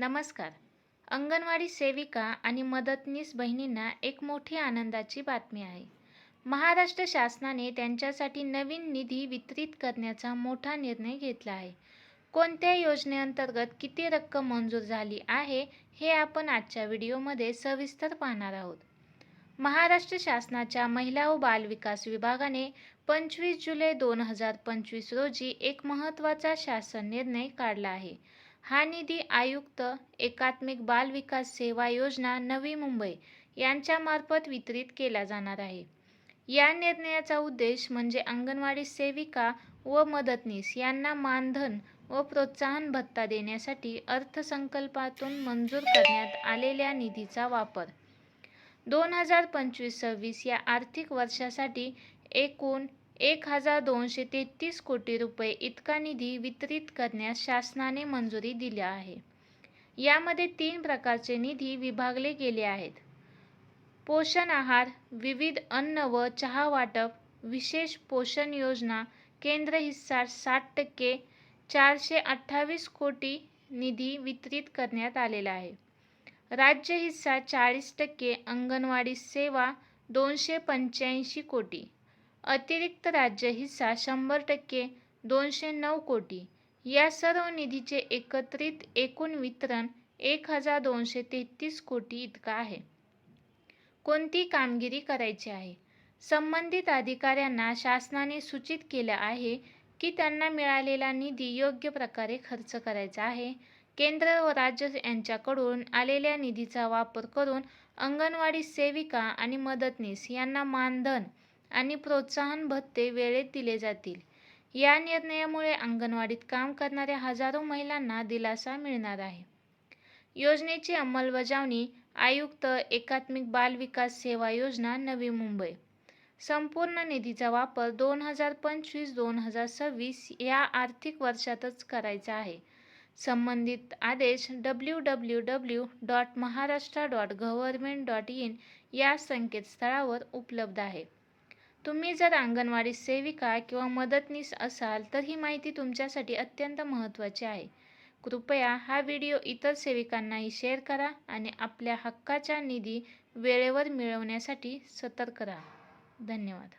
नमस्कार. अंगणवाडी सेविका आणि मदतनीस बहिणींना एक मोठी आनंदाची बातमी आहे. महाराष्ट्र शासनाने त्यांच्यासाठी नवीन निधी वितरित करण्याचा मोठा निर्णय घेतला आहे. कोणत्या योजनेअंतर्गत किती रक्कम मंजूर झाली आहे हे आपण आजच्या व्हिडिओमध्ये सविस्तर पाहणार आहोत. महाराष्ट्र शासनाच्या महिला व बालविकास विभागाने पंचवीस जुलै दोन हजार पंचवीस रोजी एक महत्त्वाचा शासन निर्णय काढला आहे. हा निधी आयुक्त एकात्मिक बाल विकास सेवा योजना नवी मुंबई यांच्यामार्फत वितरित केला जाणार आहे. या निर्णयाचा उद्देश म्हणजे अंगणवाडी सेविका व मदतनीस यांना मानधन व प्रोत्साहन भत्ता देण्यासाठी अर्थसंकल्पातून मंजूर करण्यात आलेल्या निधीचा वापर. दोन हजार पंचवीस सव्वीस या आर्थिक वर्षासाठी एकूण एक हजार दोनशे तेहतीस कोटी रुपये इतका निधी वितरित करण्यास शासनाने मंजुरी दिली आहे. यामध्ये तीन प्रकारचे निधी विभागले गेले आहेत. पोषण आहार विविध अन्न व चहा वाटप विशेष पोषण योजना केंद्र हिस्सा साठ टक्के चारशे अठ्ठावीस कोटी निधी वितरित करण्यात आलेला आहे. राज्य हिस्सा चाळीस टक्के अंगणवाडी सेवा दोनशे पंच्याऐंशी कोटी. अतिरिक्त राज्य हिस्सा शंभर टक्के दोनशे नऊ कोटी. या सर्व निधीचे एकत्रित एकूण वितरण एक हजार दोनशे तेहतीस कोटी इतका आहे. कोणती कामगिरी करायची आहे? संबंधित अधिकाऱ्यांना शासनाने सूचित केलं आहे की त्यांना मिळालेला निधी योग्य प्रकारे खर्च करायचा आहे. केंद्र व राज्य यांच्याकडून आलेल्या निधीचा वापर करून अंगणवाडी सेविका आणि मदतनीस यांना मानधन आणि प्रोत्साहन भत्ते वेळेत दिले जातील. या निर्णयामुळे अंगणवाडीत काम करणाऱ्या हजारो महिलांना दिलासा मिळणार आहे. योजनेची अंमलबजावणी आयुक्त एकात्मिक बाल विकास सेवा योजना नवी मुंबई. संपूर्ण निधीचा वापर दोन हजार पंचवीस दोन हजार सव्वीस या आर्थिक वर्षातच करायचा आहे. संबंधित आदेश W W W dot Maharashtra dot government dot in या संकेतस्थळावर उपलब्ध आहे. तुम्ही जर अंगणवाडी सेविका किंवा मदतनीस असाल तर ही माहिती तुमच्यासाठी अत्यंत महत्त्वाची आहे. कृपया हा व्हिडिओ इतर सेविकांनाही शेअर करा आणि आपल्या हक्काच्या निधी वेळेवर मिळवण्यासाठी सतर्क राहा. धन्यवाद.